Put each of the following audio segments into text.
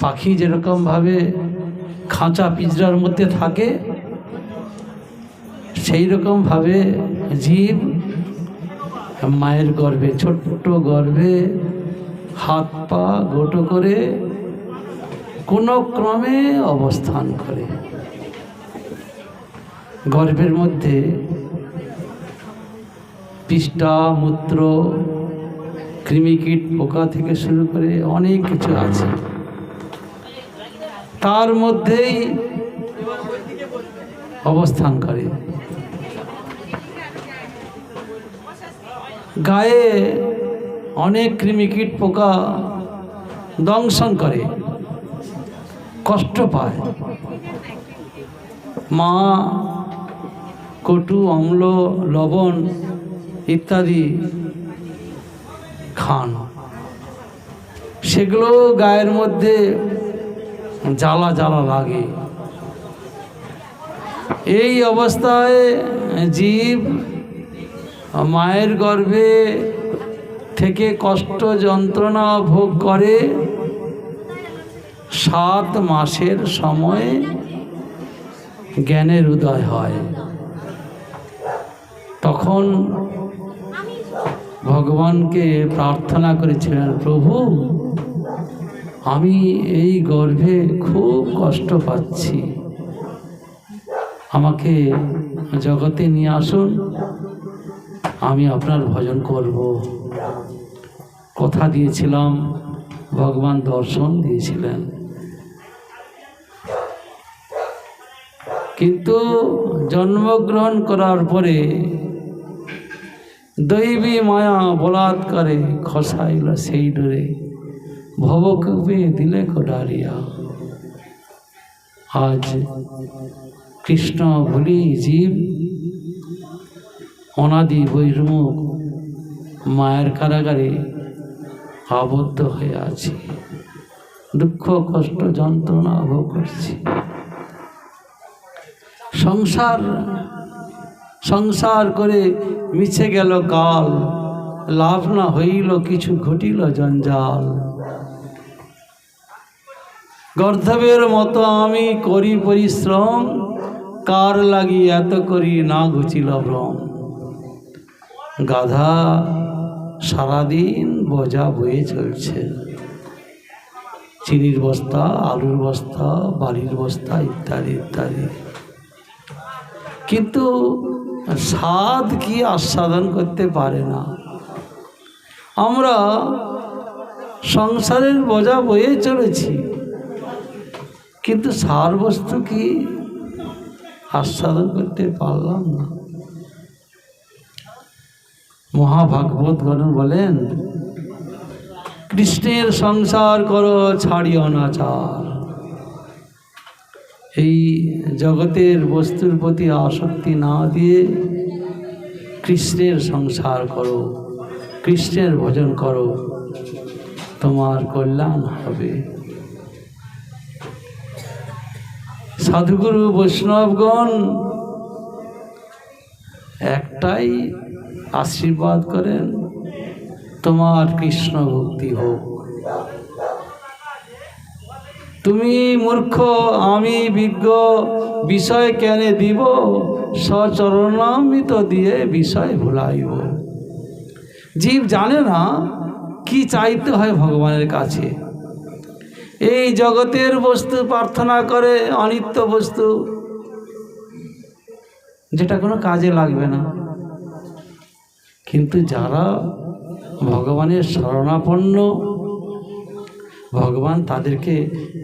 পাখি যেরকমভাবে খাঁচা পিঁজরার মধ্যে থাকে সেই রকমভাবে জীব মায়ের গর্ভে, ছোট্ট গর্ভে হাত পা গোটো করে কোনো ক্রমে অবস্থান করে। গর্ভের মধ্যে পিষ্টা মূত্র কৃমিকীট পোকা থেকে শুরু করে অনেক কিছু আছে। তার মধ্যেই অবস্থান করে। গায়ে অনেক কৃমিকীট পোকা দংশন করে, কষ্ট পায়। মা, কটু, অম্ল, লবণ ইত্যাদি খান সেগুলো গায়ের মধ্যে জ্বালা জ্বালা লাগে। এই অবস্থায় জীব মায়ের গর্ভে থেকে কষ্ট যন্ত্রণা ভোগ করে। সাত মাসের সময় জ্ঞানের উদয় হয়। তখন ভগবানকে প্রার্থনা করেছিলেন, প্রভু, আমি এই গর্ভে খুব কষ্ট পাচ্ছি। আমাকে জগতে নিয়ে আসুন, আমি আপনার ভজন করব। কথা দিয়েছিলাম, ভগবান দর্শন দিয়েছিলেন। কিন্তু জন্মগ্রহণ করার পরে দৈবী মায়া বলাৎকারে খসাইল সেই ডোরে ভবকূপে দিলে কোডারিয়া আজ কৃষ্ণ ভুলি জীব, অনাদি বৈরমুখ মায়ের কারাগারে আবদ্ধ হয়ে আছি। দুঃখ, কষ্ট, যন্ত্রণা ভোগ করছি। সংসার সংসার করে মিছে গেল কাল, লাভ না হইল কিছু ঘটিল জঞ্জাল। গর্ধবের মতো আমি করি পরিশ্রম, কার লাগি এত করি না ঘুচিল ভ্রম। গাধা সারাদিন বোঝা বয়ে চলছে। চিনির বস্তা, আলুর বস্তা, বালির বস্তা, ইত্যাদি ইত্যাদি। কিন্তু স্বাদ কি আস্বাদন করতে পারে না? আমরা সংসারের বোঝা বয়ে চলেছি, কিন্তু সার বস্তু কি আস্বাদন করতে পারলাম না? মহাভাগবত গণ বলেন, কৃষ্ণের সংসার করো ছাড়ি অনাচার এই জগতের বস্তুর প্রতি আসক্তি না দিয়ে কৃষ্ণের সংসার করো, কৃষ্ণের ভজন করো, তোমার কল্যাণ হবে। সাধুগুরু বৈষ্ণবগণ একটাই আশীর্বাদ করেন, তোমার কৃষ্ণ ভক্তি হোক। তুমি মূর্খ, আমি বিজ্ঞ, বিষয় কেনে দিব, সচরণামৃত দিয়ে বিষয় ভুলাইব। জীব জানে না কি চাইতে হয় ভগবানের কাছে। এই জগতের বস্তু প্রার্থনা করে অনিত্য বস্তু, যেটা কোনো কাজে লাগবে না। কিন্তু যারা ভগবানের শরণাপন্ন ভগবান তাদেরকে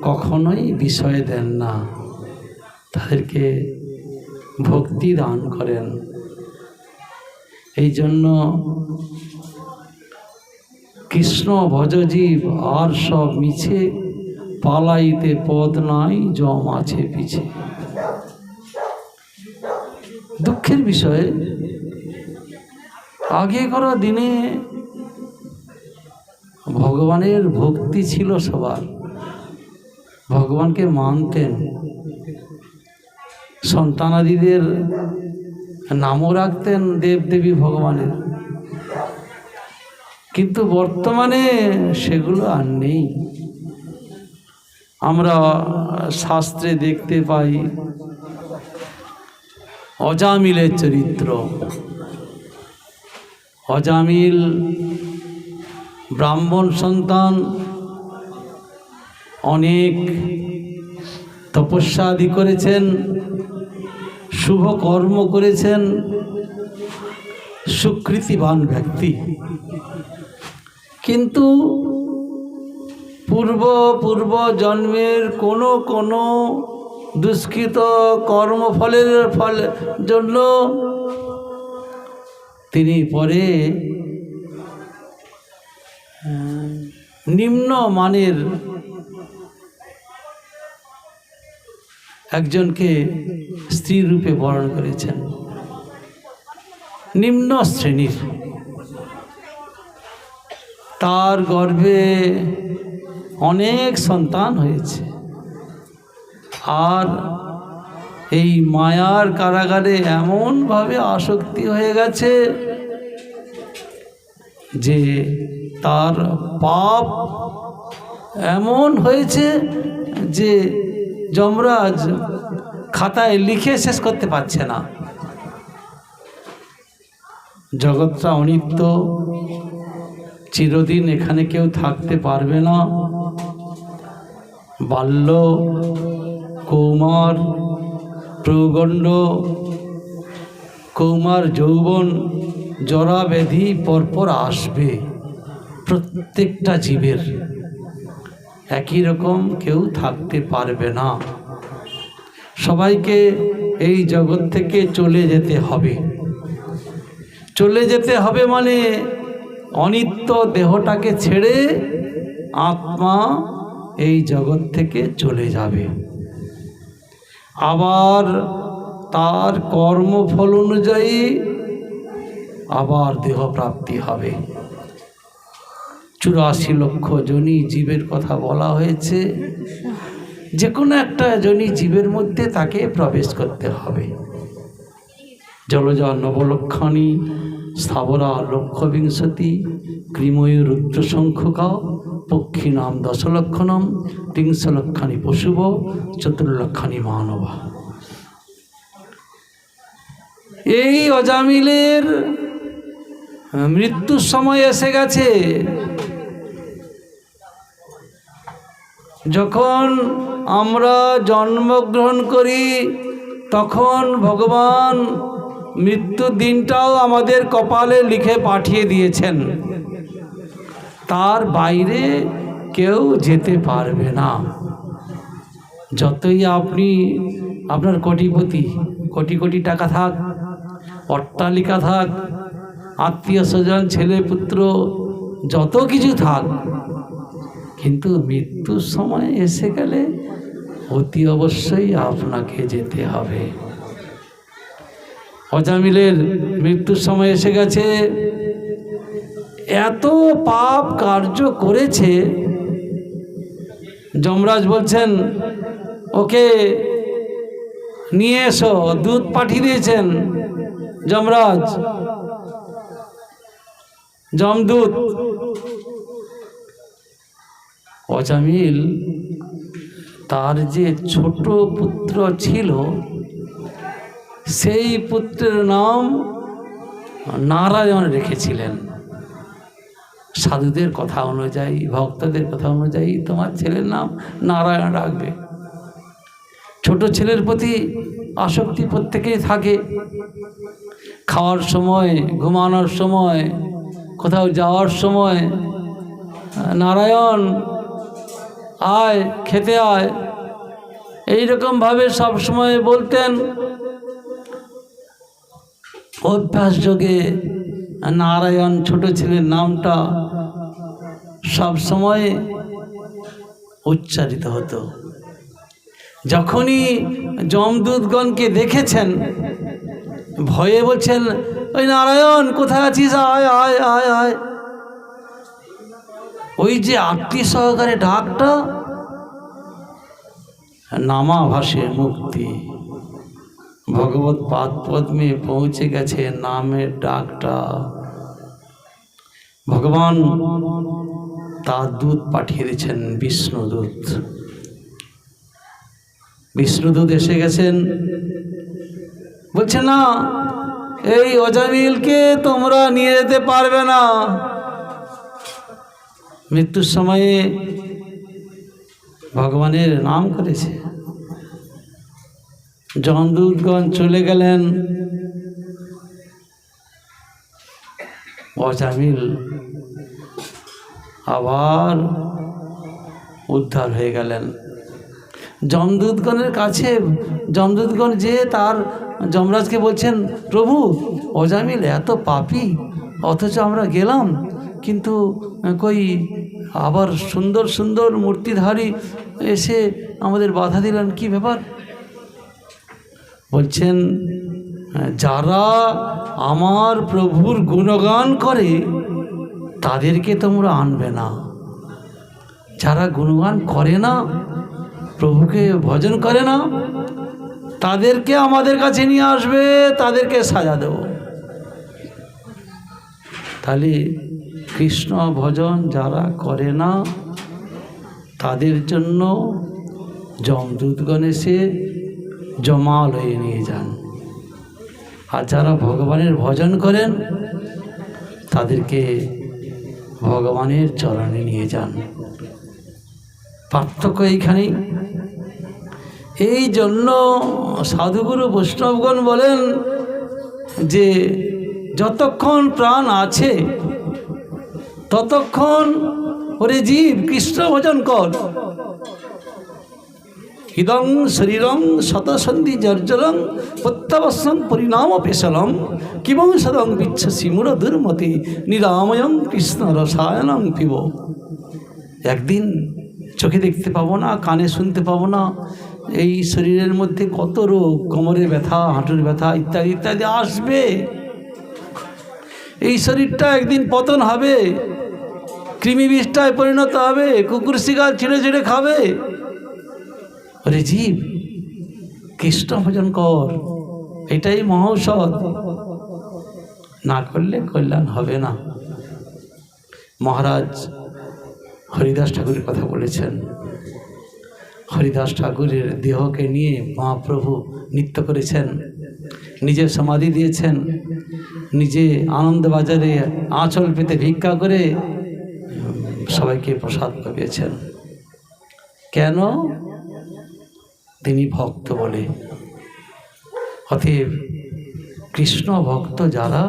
কখনোই বিষয় দেন না। তাদেরকে ভক্তি দান করেন। এই জন্য কৃষ্ণ ভজজীব আর সব মিছে পালাইতে পদ নাই, জম আছে পিছে। দুঃখের বিষয়ে আগে করা দিনে ভগবানের ভক্তি ছিল সবার। ভগবানকে মানতেন। সন্তানাদিদের নামও রাখতেন দেবদেবী ভগবানের। কিন্তু বর্তমানে সেগুলো আর নেই। আমরা শাস্ত্রে দেখতে পাই, অজামিলের চরিত্র। অজামিল ব্রাহ্মণ সন্তান অনেক তপস্যা আদি করেছেন, শুভ কর্ম করেছেন, সুকৃতিবান ব্যক্তি। কিন্তু পূর্ব পূর্ব জন্মের কোনো কোনো দুষ্কৃত কর্মফলের ফল জন্য তিনি পরে নিম্ন মানের একজনকে স্ত্রী রূপে বরণ করেছেন। নিম্ন শ্রেণির। তার গর্ভে অনেক সন্তান হয়েছে। আর এই মায়ার কারাগারে এমনভাবে আসক্তি হয়ে গেছে যে তার পাপ এমন হয়েছে যে যমরাজ খাতায় লিখে শেষ করতে পারছে না। জগৎটা অনিত্য, চিরদিন এখানে কেউ থাকতে পারবে না। বাল্য, কৌমার, প্রগণ্ড, কৌমার যৌবন জরা ব্যাধি পরপর আসবে প্রত্যেকটা জীবের। একই রকম কেউ থাকতে পারবে না। সবাইকে এই জগৎ থেকে চলে যেতে হবে। চলে যেতে হবে মানে অনিত্য দেহটাকে ছেড়ে আত্মা এই জগৎ থেকে চলে যাবে। আবার তার কর্মফল অনুযায়ী আবার দেহ প্রাপ্তি হবে। চুরাশি লক্ষ জনী জীবের কথা বলা হয়েছে। যে কোনো একটা জনী জীবের মধ্যে তাকে প্রবেশ করতে হবে। জলজা নবলক্ষণী, স্থাবরা লক্ষ লক্ষবিংশতি, ক্রিময় রুদ্রশঙ্খকা পক্ষী নাম দশলক্ষণম তিংশ লক্ষানি পশুব চতুর্লক্ষানি মানবা। এই অজামিলের মৃত্যুর সময় এসে গেছে। যখন আমরা জন্মগ্রহণ করি, তখন ভগবান মৃত্যুর দিনটাও আমাদের কপালে লিখে পাঠিয়ে দিয়েছেন। তার বাইরে কেউ যেতে পারবে না। যতই আপনি, আপনার কোটিপতি, কোটি কোটি টাকা থাক, অট্টালিকা থাক আত্মীয় স্বজন, ছেলে পুত্র, যত কিছু থাক। কিন্তু মৃত্যুর সময় এসে গেলে অতি অবশ্যই আপনাকে যেতে হবে। অজামিলের মৃত্যুর সময় এসে গেছে। এত পাপ কার্য করেছে। যমরাজ বলছেন, ওকে নিয়ে এসো, দুধ পাঠিয়ে দিয়েছেন যমরাজ। যমদূত অজামিল তার যে ছোট পুত্র ছিল, সেই পুত্রের নাম নারায়ণ রেখেছিলেন। সাধুদের কথা অনুযায়ী, ভক্তদের কথা অনুযায়ী তোমার ছেলের নাম নারায়ণ রাখবে। ছোট ছেলের প্রতি আসক্তি প্রত্যেকেই থাকে। খাওয়ার সময়, ঘুমানোর সময় কোথাও যাওয়ার সময়, নারায়ণ আয়, খেতে আয়। এইরকমভাবে সবসময় বলতেন, অভ্যাস যোগে নারায়ণ ছোট ছেলের নামটা সব সময় উচ্চারিত হতো। যখনই যমদূতগণকে দেখেছেন, ভয়ে বলছেন ওই নারায়ণ, কোথায় আছিস? আয় আয় আয় আয়। ওই যে আত্মীয় সহকারে ডাকটা, নামা ভাসে মুক্তি। ভগবত পাদ পদ্মে পৌঁছে গেছে নামের ডাকটা। ভগবান তার দূত পাঠিয়ে দিয়েছেন বিষ্ণুদূত বিষ্ণুদূত এসে গেছেন। বলছে, না এই অজামিলকে তোমরা নিয়ে যেতে পারবে না। মৃত্যুর সময়ে ভগবানের নাম করেছে। জমদূতগণ চলে গেলেন। অজামিল আবার উদ্ধার হয়ে গেলেন। যমদূতগণের কাছে, যমদূতগণ যে তার যমরাজকে বলছেন, প্রভু, অজামিল এত পাপি, অথচ আমরা গেলাম, কিন্তু কই আবার সুন্দর সুন্দর মূর্তিধারী এসে আমাদের বাধা দিলেন, কি ব্যাপার? বলছেন, যারা আমার প্রভুর গুণগান করে, তাদেরকে তোমরা আনবে না। যারা গুণগান করে না প্রভুকে ভজন করে না, তাদেরকে আমাদের কাছে নিয়ে আসবে, তাদেরকে সাজা দেব। তাহলে কৃষ্ণ ভজন যারা করে না, তাদের জন্য যমদূতগণ এসে জমাল হয়ে নিয়ে যান। আর যারা ভগবানের ভজন করেন, তাদেরকে ভগবানের চরণে নিয়ে যান। পার্থক্য এইখানেই। এই জন্য সাধুগুরু বৈষ্ণবগণ বলেন যে, যতক্ষণ প্রাণ আছে, ততক্ষণ ওরে জীব, কৃষ্ণ ভজন কর। ইদং শরীরং শতসন্ধি জর্জরং প্রত্যাবশ্যং পরিণাম পেশলম কিবং সদং বিচ্ছসি মূঢ় দুর্মতি, নিরাময়ং কৃষ্ণ রসায়নং পিব। একদিন চোখে দেখতে পাবো না, কানে শুনতে পাবো না। এই শরীরের মধ্যে কত রোগ, কোমরে ব্যথা, হাঁটুর ব্যথা ইত্যাদি ইত্যাদি আসবে। এই শরীরটা একদিন পতন হবে। কৃমি বিষটায় পরিণত হবে, কুকুর, শিকার ছিঁড়ে ছিঁড়ে খাবে। ওরে জীব, কৃষ্ণ ভজন কর, এটাই মহৌষধ। না করলে কল্যাণ হবে না। মহারাজ হরিদাস ঠাকুরের কথা বলেছেন। হরিদাস ঠাকুরের দেহকে নিয়ে মহাপ্রভু নৃত্য করেছেন, নিজে সমাধি দিয়েছেন, নিজে আনন্দবাজারে আঁচল পেতে ভিক্ষা করে সবাইকে প্রসাদ পাঠিয়েছেন কেন? তিনি ভক্ত বলে। অতএব কৃষ্ণ ভক্ত যারা,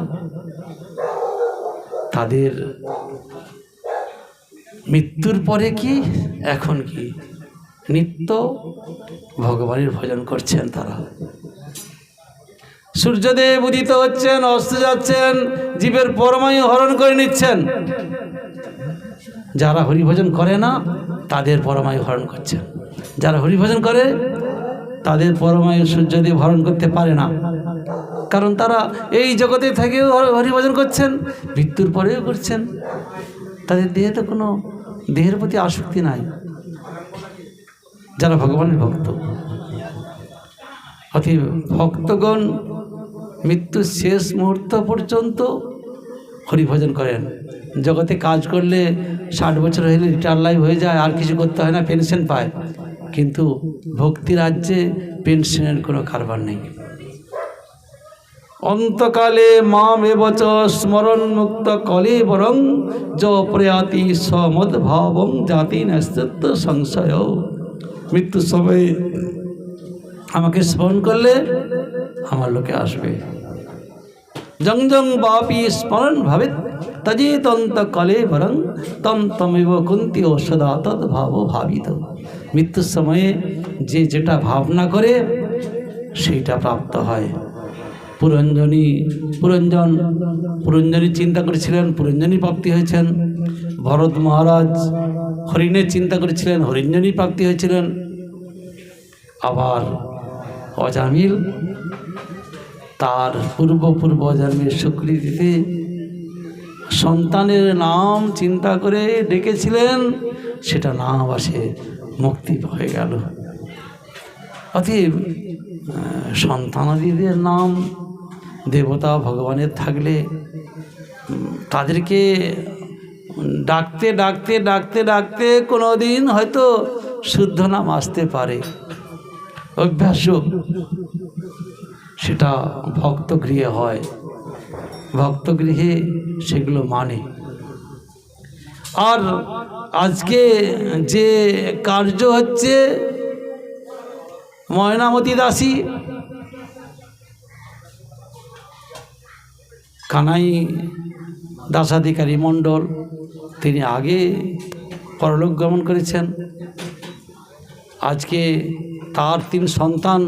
তাদের মৃত্যুর পরে কি, এখন কি? নিত্য ভগবানের ভজন করছেন তারা। সূর্যদেব উদিত হচ্ছেন, অস্ত যাচ্ছেন, জীবের পরমায়ু হরণ করে নিচ্ছেন। যারা হরিভজন করে না, তাদের পরমায়ু হরণ করছেন। যারা হরিভজন করে, তাদের পরমায়ু সূর্যদেব হরণ করতে পারে না। কারণ তারা এই জগতে থেকেও হরি- হরিভজন করছেন, মৃত্যুর পরেও করছেন। তাদের দেহে তো কোনো দেহের প্রতি আসক্তি নাই। যারা ভগবানের ভক্ত। অতএব ভক্তগণ মৃত্যুর শেষ মুহূর্ত পর্যন্ত হরিভজন করেন। জগতে কাজ করলে ষাট বছর হলে রিটায়ার লাইফ হয়ে যায়, আর কিছু করতে হয় না পেনশন পায়। কিন্তু ভক্তি রাজ্যে পেনশনের কোনো কারবার নেই। অন্তকালে মাম এবচ স্মরণ মুক্ত কলে বরং য প্রয়াতি সমদ ভাবং জাতি নস্তিত্ব সংশয়। মৃত্যুর সময় আমাকে স্মরণ করলে আমার লোকে আসবে। জং জং বাপি স্মরণ ভাবিত তজে তন্ত কলে বরং তম তমেব কুন্তি ও সদা তদ ভাব ভাবিত। মৃত্যুর সময়ে যে যেটা ভাবনা করে, সেইটা প্রাপ্ত হয়। পুরঞ্জনী পুরঞ্জন পুরঞ্জনী চিন্তা করেছিলেন পুরঞ্জনী প্রাপ্তি হয়েছেন। ভরত মহারাজ হরিণের চিন্তা করেছিলেন হরিঞ্জনী প্রাপ্তি হয়েছিলেন। আবার অজামিল, তার পূর্ব পূর্ব জন্মের স্বীকৃতিতে সন্তানের নাম চিন্তা করে ডেকেছিলেন, সেটা নাম আসে মুক্তি হয়ে গেল। অতএব সন্তানাদিদের নাম দেবতা ভগবানের থাকলে, তাদেরকে ডাকতে ডাকতে ডাকতে ডাকতে কোনো দিন হয়তো শুদ্ধ নাম আসতে পারে। অভ্যাস সেটা ভক্তগৃহে হয়। ভক্তগৃহে সেগুলো মানে। আর আজকে যে কার্য হচ্ছে, ময়নামতি দাসী কানাই দাসাধিকারী মণ্ডল, তিনি আগে পরলোক গমন করেছেন। আজকে তার তিন সন্তান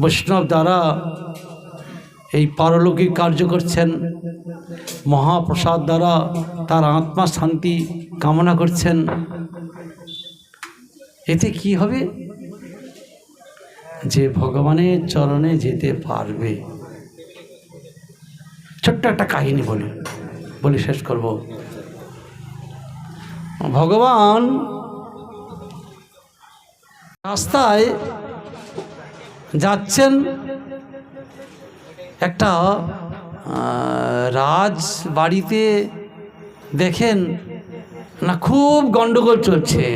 বৈষ্ণব দ্বারা এই পারলৌকিক কার্য করছেন। মহাপ্রসাদ দ্বারা তার আত্মা শান্তি কামনা করছেন। এতে কি হবে? যে ভগবানের চরণে যেতে পারবে। ছোট্ট একটা কাহিনী বলি, বলে শেষ করব। ভগবান রাস্তায় যাচ্ছেন একটা রাজ বাড়িতে দেখেন না খুব গন্ডগোল চলছে।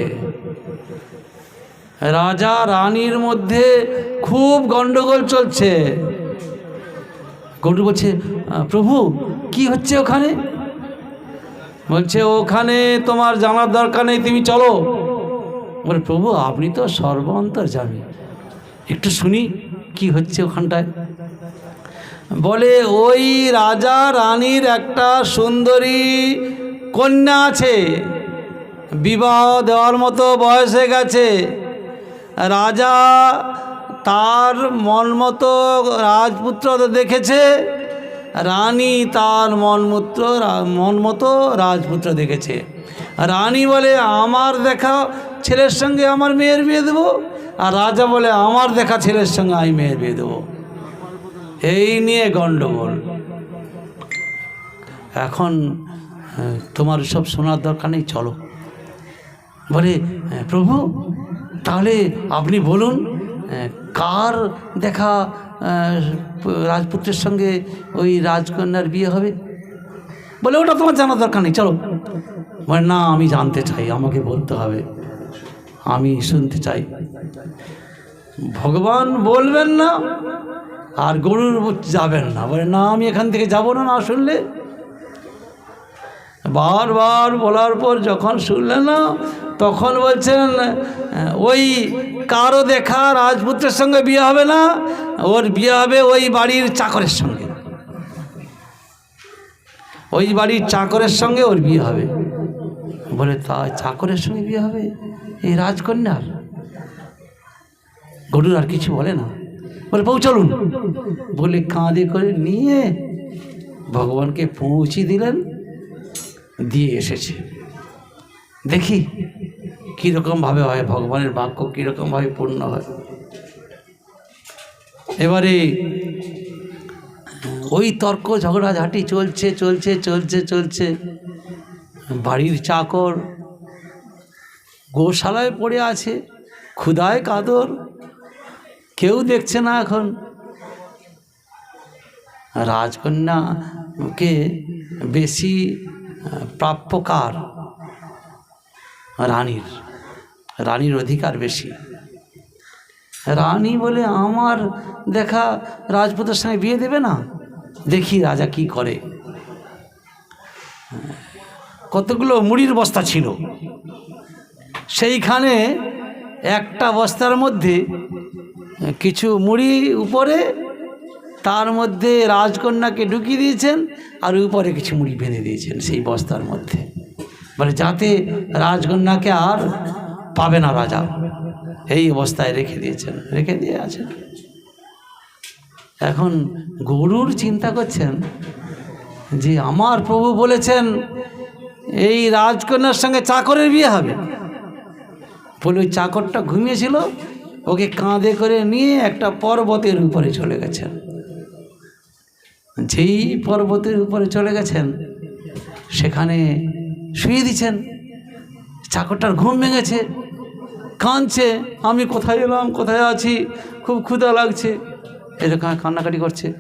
রাজা রানীর মধ্যে খুব গন্ডগোল চলছে। গরু বলছে প্রভু, কি হচ্ছে ওখানে? বলছে, ওখানে তোমার জানার দরকার নেই, তুমি চলো। বলে, প্রভু, আপনি তো সর্ব অন্তর্যামী একটু শুনি, কি হচ্ছে ওখানটায়? বলে, ওই রাজা রানীর একটা সুন্দরী কন্যা আছে। বিবাহ দেওয়ার মতো বয়স হয়ে গেছে। রাজা তার মন মতো রাজপুত্র দেখেছে রানী তার মনমূত্র মন মতো রাজপুত্র দেখেছে। রানী বলে আমার দেখা ছেলের সঙ্গে আমার মেয়ের বিয়ে দেবো? আর রাজা বলে আমার দেখা ছেলের সঙ্গে আমি মেয়ের বিয়ে দেবো। এই নিয়ে গণ্ডগোল এখন তোমার সব শোনার দরকার নেই চলো। বলে "হ্যাঁ, প্রভু তাহলে আপনি বলুন কার দেখা রাজপুত্রের সঙ্গে ওই রাজকন্যার বিয়ে হবে? বলে, ওটা তোমার জানার দরকার নেই, চলো। বলে, না, আমি জানতে চাই, আমাকে বলতে হবে। আমি শুনতে চাই। ভগবান বলবেন না, আর গরুর যাবেন না। বলে, না, আমি এখান থেকে যাব না না শুনলে? বারবার বলার পর যখন শুনলেন না তখন বলছেন, ওই কারও দেখা রাজপুত্রের সঙ্গে বিয়ে হবে না, ওর বিয়ে হবে ওই বাড়ির চাকরের সঙ্গে। ওই বাড়ির চাকরের সঙ্গে ওর বিয়ে হবে। বলে, তা চাকরের সঙ্গে বিয়ে হবে? এই রাজকন্যার? গরুর আর কিছু বলে না। বলে পৌঁছলুন বলে, কাঁধে করে নিয়ে ভগবানকে পৌঁছে দিলেন, দিয়ে এসেছে। দেখি কীরকমভাবে হয়, ভগবানের বাক্য কীরকমভাবে পূর্ণ হয়। এবারে ওই তর্ক ঝগড়াঝাটি চলছে চলছে চলছে চলছে। বাড়ির চাকর গোশালায় পড়ে আছে ক্ষুদায় কাদর, কেউ দেখছে না এখন। রাজকন্যাকে বেশি প্রাপ্যকার। রানীর রানীর অধিকার বেশি। রানী বলে, আমার দেখা রাজপুতের সঙ্গে বিয়ে দেবে না? দেখি রাজা কি করে। কতগুলো মুড়ির বস্তা ছিল। সেইখানে একটা বস্তার মধ্যে কিছু মুড়ি উপরে, তার মধ্যে রাজকন্যাকে ঢুকিয়ে দিয়েছেন আর উপরে কিছু মুড়ি বেঁধে দিয়েছেন সেই বস্তার মধ্যে। মানে যাতে রাজকন্যাকে আর পাবে না রাজা। এই অবস্থায় রেখে দিয়েছেন, রেখে দিয়ে আছেন। এখন গরুর চিন্তা করছেন যে আমার প্রভু বলেছেন, এই রাজকন্যার সঙ্গে চাকরের বিয়ে হবে। বলে ওই চাকরটা ঘুমিয়েছিল, ওকে কাঁধে করে নিয়ে একটা পর্বতের উপরে চলে গেছেন। যেই পর্বতের উপরে চলে গেছেন, সেখানে শুয়ে দিচ্ছেন। চাকরটার ঘুম ভেঙেছে, কাঁদছে, আমি কোথায় এলাম, কোথায় আছি, খুব ক্ষুধা লাগছে। এরকম কান্নাকাটি করছে।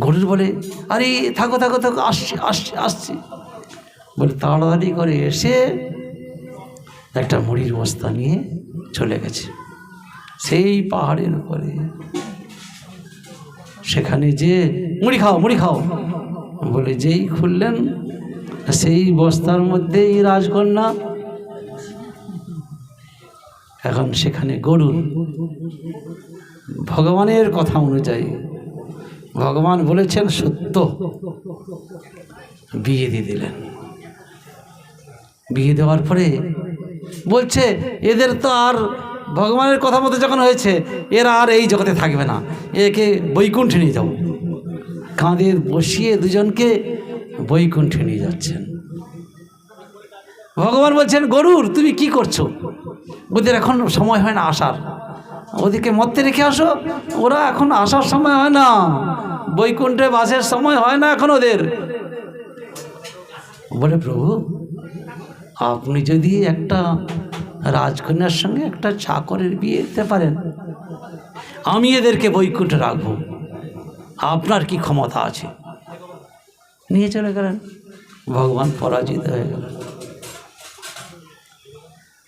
গরুর বলে, আরে, থাকো থাকো থাকো, আসছি আসছি আসছি। বলে তাড়াতাড়ি করে এসে একটা মুড়ির বস্তা নিয়ে চলে গেছে। সেই পাহাড়ের উপরে। সেখানে যে, মুড়ি খাও মুড়ি খাও। বলে, যেই খুললেন সেই বস্তার মধ্যেই রাজকন্যা। এখন সেখানে গরুর ভগবানের কথা অনুযায়ী, ভগবান বলেছেন সত্য। বিয়ে দিয়ে দিলেন। বিয়ে দেওয়ার পরে বলছে, এদের তো আর ভগবানের কথা মতো যখন হয়েছে, এরা আর এই জগতে থাকবে না। একে বৈকুণ্ঠে নিয়ে যাও। কাঁধে বসিয়ে দুজনকে বৈকুণ্ঠে নিয়ে যাচ্ছেন। ভগবান বলছেন, গরুর, তুমি কি করছ? ওদের এখন সময় হয় না আসার। ওদেরকে মরতে রেখে আসো, ওরা এখন আসার সময় হয় না। বৈকুণ্ঠে বাসের সময় হয় না এখন ওদের। বলে, প্রভু, আপনি যদি একটা রাজকন্যার সঙ্গে একটা চাকরের বিয়ে দিতে পারেন, আমি এদেরকে বৈকুণ্ঠে রাখব। আপনার কি ক্ষমতা আছে? নিয়ে চলে গেলেন। ভগবান পরাজিত হয়ে গেলেন।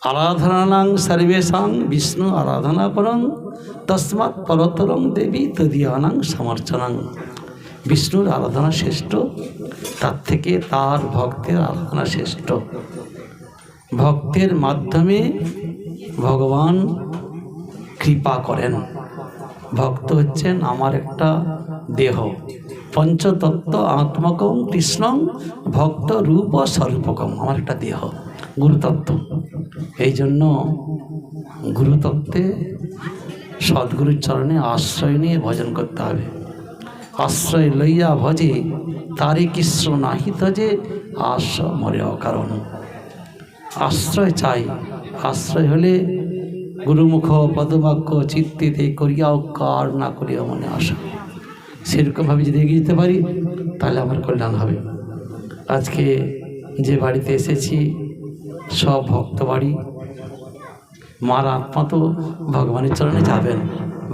আরাধনাং সর্বেশাং বিষ্ণু আরাধনা পরং তসমাৎ পরতরং দেবী তদীয়ানাং সমর্চনাং। বিষ্ণুর আরাধনা শ্রেষ্ঠ, তার থেকে তার ভক্তের আরাধনা শ্রেষ্ঠ। ভক্তের মাধ্যমে ভগবান কৃপা করেন। ভক্ত হচ্ছেন আমার একটা দেহ। পঞ্চতত্ত্ব আত্মকম কৃষ্ণং ভক্ত রূপ স্বরূপকম। আমার একটা দেহ, গুরুতত্ত্ব। এই জন্য গুরুতত্ত্বে সদ্গুরুর চরণে আশ্রয় নিয়ে ভজন করতে হবে। আশ্রয় লইয়া ভজে তারে কৃষ্ণ নাহি তজে আশ্রয় মরে অকারণ। আশ্রয় চাই, আশ্রয় হলে গুরুমুখ পদবাক্য চিত্তিতে করিয়াও কার না করিয়া মনে আসা সেরকমভাবে যদি এগিয়ে যেতে পারি, তাহলে আমার কল্যাণ হবে। আজকে যে বাড়িতে এসেছি, সব ভক্ত বাড়ি, মার আত্মা তো ভগবানের চরণে যাবেন,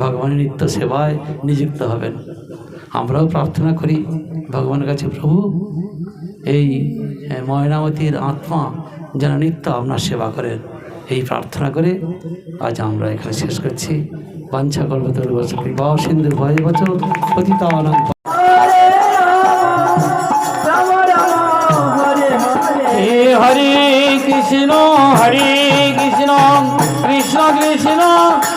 ভগবানের নিত্য সেবায় নিযুক্ত হবেন। আমরাও প্রার্থনা করি ভগবানের কাছে, প্রভু, এই ময়নামতির আত্মা যেন নিত্য আপনার সেবা করেন। এই প্রার্থনা করে আজ আমরা এখানে শেষ করছি। বাঞ্ছা বছর কৃপা সিন্ধু ভয় বছর হরে কৃষ্ণ হরে কৃষ্ণ কৃষ্ণ কৃষ্ণ,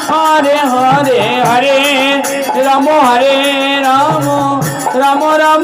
হরে হরে হরে, রাম হরে রাম রাম রাম।